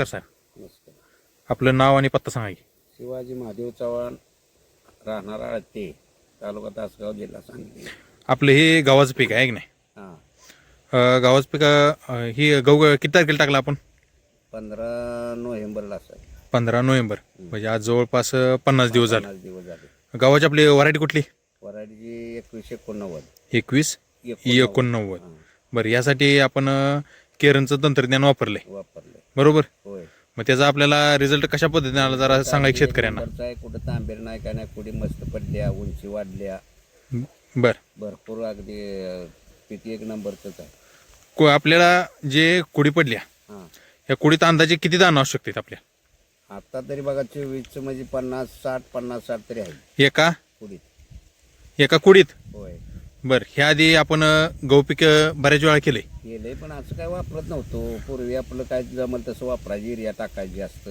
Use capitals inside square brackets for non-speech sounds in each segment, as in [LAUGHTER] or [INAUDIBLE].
नमस्कार साहेब. नमस्कार आपलं नाव आणि पत्ता सांगा की. शिवाजी महादेव चव्हाण राहणार आळते तालुका तासगाव जिल्हा सांगली. आपलं हे गव्हाचं पीक आहे की नाही? हां. अं, गव्हाचं पीक अं, ही गहू किती तारखेला टाकला आपण? पंधरा नोव्हेंबरला असं पंधरा नोव्हेंबर. म्हणजे आज जवळपास अं, पन्नास दिवस झाले. पन्नास दिवस झाले. गव्हाची आपली व्हरायटी कुठली? वराडीची एकवीस एकोणनव्वद. एकवीस एकोणनव्वद. एकोणनव्वद. बरं यासाठी आपण अं, केरनचं तंत्रज्ञान वापरलंय. वापरले बरोबर? होय. मग त्याचा आपल्याला रिझल्ट कशा पद्धतीने आला जरा सांगा एक शेतकऱ्यांना. आहे कुठं तांबेर नाही काय नाही कुठे मस्त पडल्या उंची वाढल्या. बर. भरपूर अगदी अं, पीक एक नंबरच आहे. को- आपल्याला जे कुडी पडल्या हां. या कुडीत अंदाजे किती दाणं असू शकतात आपल्या? आता तरी बघा चोवीसचं म्हणजे पन्नास साठ पन्नास साठ तरी आहे. एका? पुढीत एका कुडीत? होय. बर ह्या आधी आपण गहू पीक बऱ्याच वेळा केलंय केलंय पण असं काय वापरत नव्हतो. पूर्वी आपलं काय जमल तसं वापरायची युरिया टाकायची जास्त.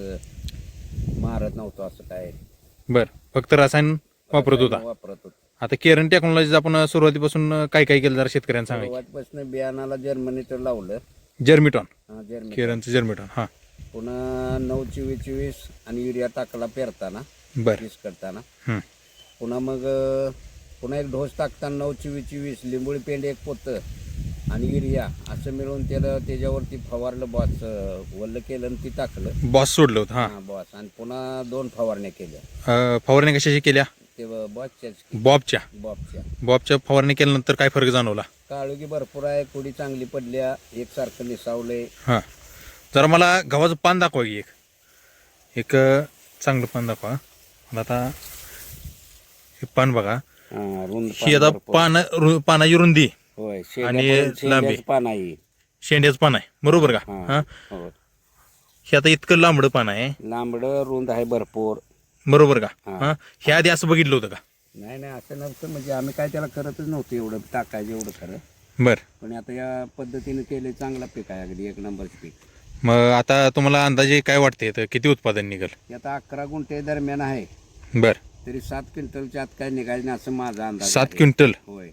मारत नव्हतो असं काय. बर फक्त रसायन वापरत होता. वापरत होतो. आता केरन टेक्नॉलॉजी आपण सुरुवातीपासून काय काय केलं जरा शेतकऱ्यांना सांगा सुरुवातीपासून बियाणाला जर्मनीटर लावलं. जर्मिटॉन. हा, जर्मनी केरनचं जर्मिटॉन हा. पुन्हा नऊ चोवीस चोवीस आणि युरिया टाकला पेरताना बर. करताना. पुन्हा मग अं, पुन्हा एक ढोस टाकताना नऊ चोवीस चोवीस लिंबोळी पेंड एक पोतं आणि युरिया असं मिळून त्याला त्याच्यावरती फवारलं बॉस वल्ल केलं आणि ती टाकलं. बॉस सोडलं होतं हा. हा बॉस आणि पुन्हा दोन फवारण्या केल्या. अं, फवारणी कशाची केल्या? ते बॉसच्याच बॉबच्या बॉबच्या बॉबच्या फवारणी केल्यानंतर काय फरक जाणवला? काळुगी भरपूर आहे कुडी चांगली पडल्या एकसारखं निसावलंय हा. जरा मला गव्हाचं पान दाखवा की एक. एक अं, चांगलं पान दाखवा मला आता हे पान बघा. हा, रुंद आता पान रु- पानाची रुंदी. होय आणि लांबी. शेंड्याचं पान आहे. शेंड्याचं पान आहे. बरोबर का? हा, हा? हो. आता इतकं लांबडं पान आहे. लांबड रुंद आहे भरपूर. बरोबर का? हा. हा? हे आधी असं बघितलं होतं का? नाही नाही असं नव्हतं. म्हणजे आम्ही काय त्याला करतच नव्हतं एवढं टाकायचं एवढं खरं. बर. पण आता या पद्धतीने केले चांगला पीक आहे अगदी एक नंबरचं पीक. मग आता तुम्हाला अंदाजे काय वाटते तर किती उत्पादन निघेल? हे आता अकरा गुंठे दरम्यान आहे. बर. तरी सात क्विंटलच्या आत काय निघायचं नाही असं माझा अंदाज सात आहे. क्विंटल? होय.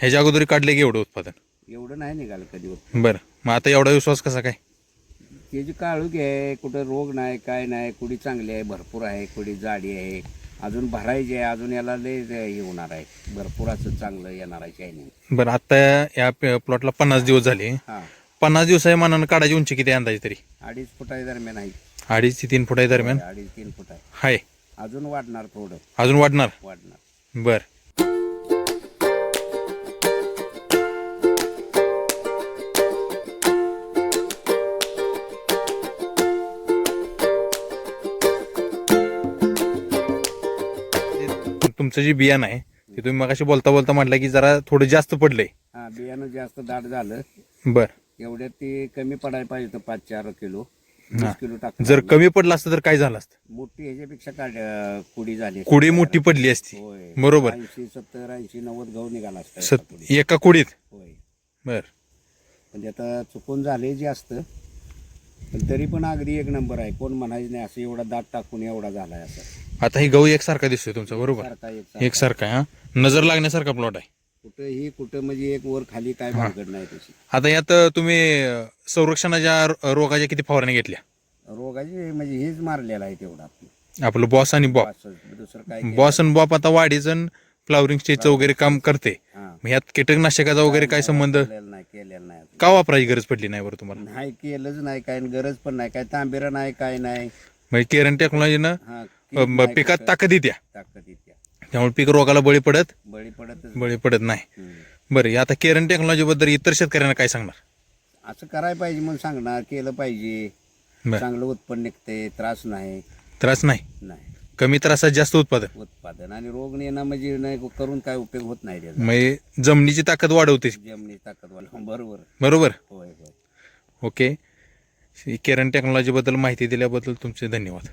ह्याच्या अगोदर काढले की एवढं उत्पादन? एवढं नाही निघालं कधी बर. मग आता एवढा विश्वास कसा काय? त्याची काळूक आहे कुठं रोग नाही काय नाही कुडी चांगली आहे भरपूर आहे कुडी जाडी आहे अजून भरायची आहे अजून याला लय हे होणार आहे. भरपूर असं चांगलं येणार आहे शायनिंग बरं आता या प्लॉटला पन्नास दिवस झाले. हा. पन्नास दिवसाच्या मानानं काढायची उंची किती आहे अंदाजे तरी? अडीच फुटाच्या दरम्यान आहे. अडीच ते तीन फुटाच्या दरम्यान? अडीच तीन फुट आहे. आहे अजून वाढणार थोडं अजून वाढणार? वाढणार. बर. तुमचं जे बियाणं आहे ते तुम्ही मगाशी बोलता बोलता म्हटलं की जरा थोडं जास्त पडलंय. हा बियाणं जास्त दाट झालं. बर. एवढ्यात ते कमी पडायला पाहिजे होतं पाच चार किलो. वीस किलो जर कमी पडलं असतं तर काय झालं असतं? मोठी ह्याच्यापेक्षा काढ कुडी झाली असती. कुडी मोठी पडली असती. होय. बरोबर. ऐंशी सत्तर ऐंशी नव्वद गहू निघाला असता एका सत कुडीत. एका कुडीत? होय. बर. म्हणजे आता चुकून झाले जास्त पण तरी पण अगदी एक नंबर आहे. कोण म्हणायचं नाही असं एवढा दाट टाकून एवढा झालाय असं. आता ही गहू एकसारखा दिसतोय तुमचा बरोबर? सारखा एक सारखा. एकसारखा आहे, हा? नजर लागण्यासारखा प्लॉट आहे. कुठंही कुठं म्हणजे एक वर खाली काय भानगड नाही तशी. आता यात तुम्ही संरक्षणाच्या रो- रोगाच्या किती फवारण्या घेतल्या? रोगाची म्हणजे हेच मारलेला आहे तेवढा आपलं. आपलं बॉस आणि बॉप असं दुसरं काय केलं? बॉस आणि बॉप आता वाढीचं फ्लावरिंग स्टेजचं वगैरे काम करते. हा. मग यात कीटकनाशकाचा वगैरे काय संबंध? केलेलं नाही केलेलं नाही अजून. का वापरायची गरज पडली नाही बरं तुम्हाला? नाही केलंच नाही काय आणि गरज पण नाही. काय तांबेरा नाही काय नाही. म्हणजे केरन टेक्नॉलॉजीनं हा पिकात ताकद येत्या. ताकद येत्या. त्यामुळे पीक रोगाला बळी पडत? बळी पडतच बळी पडत नाही. बरं आता केरन टेक्नॉलॉजी बद्दल इतर शेतकऱ्यांना काय सांगणार? असं करायला पाहिजे म्हणून सांगणार केलं पाहिजे. चांगलं उत्पन्न निघते त्रास नाही. त्रास नाही? नाही. कमी त्रासात जास्त उत्पादन? उत्पादन आणि रोग नेणं म्हणजे नाही करून काय उपयोग होत नाही म्हणजे जमिनीची ताकद वाढवते. जमिनी ताकद [LAUGHS] बरोबर. बरोबर? होय होय. ओके. केरन टेक्नॉलॉजीबद्दल माहिती दिल्याबद्दल तुमचे धन्यवाद.